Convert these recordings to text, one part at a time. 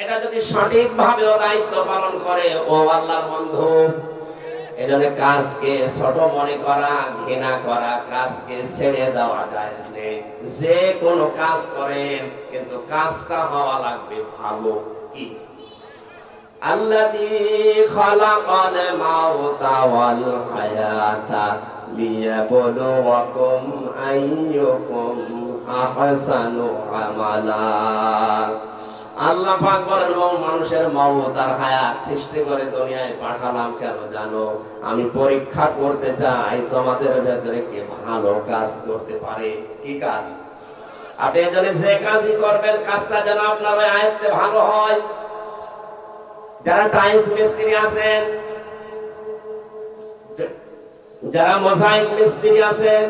এটা যদি সঠিক ভাবে দায়িত্ব পালন করে ও আল্লাহর বন্ধু এজন্য কাজকে ছোট মনে করা ঘৃণা করা কাজকে ছেড়ে দেওয়া যায় যে কোনো কাজ করেন কিন্তু কাজটা হওয়া লাগবে ভালো কি الذي خلق الموت والحياة ليبلوكم أيكم أحسن عملا আল্লাহ পাক বলেন, ও মানুষের মমত আর হায়াত সৃষ্টি করে দুনিয়ায় পাঠালাম কেন জানো? আমি পরীক্ষা করতে চাই, তোমাদের ভেতরে কে ভালো কাজ করতে পারে? কি কাজ? আপনি এজন্য যে কাজই করবেন, কাজটা যেন আপনার আয়ত্তে ভালো হয়। যারা টাইলস মিস্ত্রি আছেন যারা মোজাইক মিস্ত্রি আছেন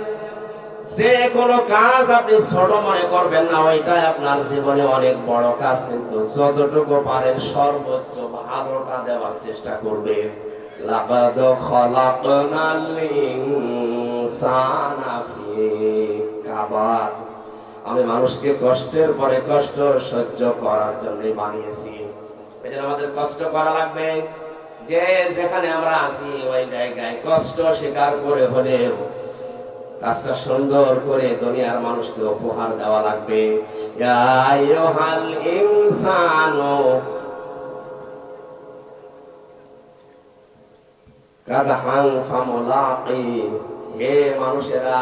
যে কোনো কাজ আপনি ছোট মনে করবেন না, ওইটাই আপনার জীবনে অনেক বড় কাজ, কিন্তু যতটুকু পারেন সর্বোচ্চ ভালোটা দেওয়ার চেষ্টা করবেন লাকাদ খলাকনাল ইনসানা ফি কাবাদ আমি মানুষকে কষ্টের পরে কষ্ট সহ্য করার জন্য বানিয়েছি। এই জন্য আমাদের কষ্ট করা লাগবে। যে যেখানে আমরা আছি, ওই জায়গায় কষ্ট স্বীকার করে হলেও কাজটা সুন্দর করে দুনিয়ার মানুষকে উপহার দেওয়া লাগবে। হে মানুষেরা,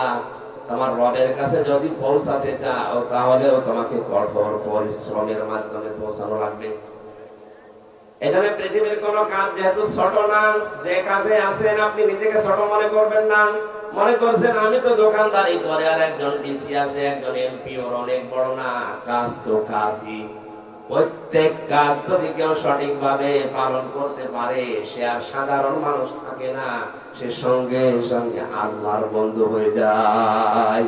তোমার রবের কাছে যদি পৌঁছাতে চাও, তাহলেও তোমাকে কঠোর পরিশ্রমের মাধ্যমে পৌঁছানো লাগবে। এখানে পৃথিবীর কোন কাজ যেহেতু ছোট না, যে কাজে আছেন আপনি নিজেকে ছোট মনে করবেন না। মনে করছেন, আমি তো দোকানদারি করে আর একজন ডিসি আছে, একজন এমপি, ওর অনেক বড় না, কাজ তো কাজই। প্রত্যেক কাজ যদি কেউ সঠিকভাবে পালন করতে পারে, সে আর সাধারণ মানুষ থাকে না, সে সঙ্গে সঙ্গে আল্লাহর বন্ধু হয়ে যায়।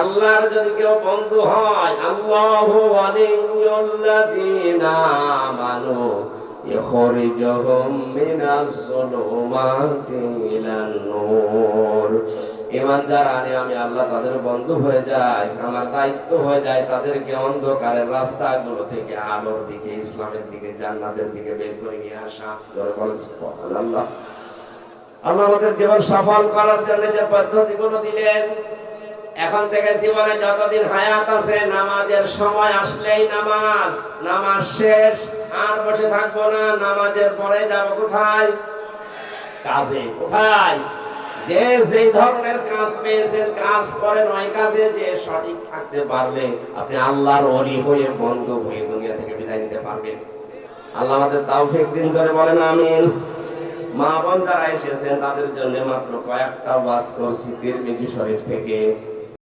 আল্লাহর যদি কেউ বন্ধু হয়, আল্লাহু ওয়ালিয়ুল্লাযীনা ইখরিজুহুম মিনাজ যুলুমাতি ইলান নূর। ঈমান যারা আনে আমি আল্লাহ তাদের বন্ধু হয়ে যায়, আমার দায়িত্ব হয়ে যায়, তাদেরকে অন্ধকারের রাস্তাগুলো থেকে আলোর দিকে, ইসলামের দিকে, জান্নাতের দিকে বের করে নিয়ে আসা। সুবহানাল্লাহ। আল্লাহ আমাদের জীবন সফল করার জন্য যে পদ্ধতিগুলো দিলেন এখন থেকে জীবনে যতদিন হায়াত আছে, নামাজের সময় আসলেই নামাজ। নামাজ শেষ, আর বসে থাকব না, নামাজের পরে যাব কোথায়? কাজে। কোথায়? যে যেই ধরনের কাজ পেয়েছেন, কাজ করেন ওই কাজে, যে সঠিক থাকতে পারলে আপনি আল্লাহর অলি হয়ে, বন্ধু হয়ে দুনিয়া থেকে বিদায় নিতে পারবেন। আল্লাহ আমাদের তাওফিক দিন, জোরে বলেন, আমিন। মা বোন যারা এসেছেন, তাদের জন্য মাত্র কয়েকটা ওয়াজ করছি, তিরমিজি শরীফ থেকে।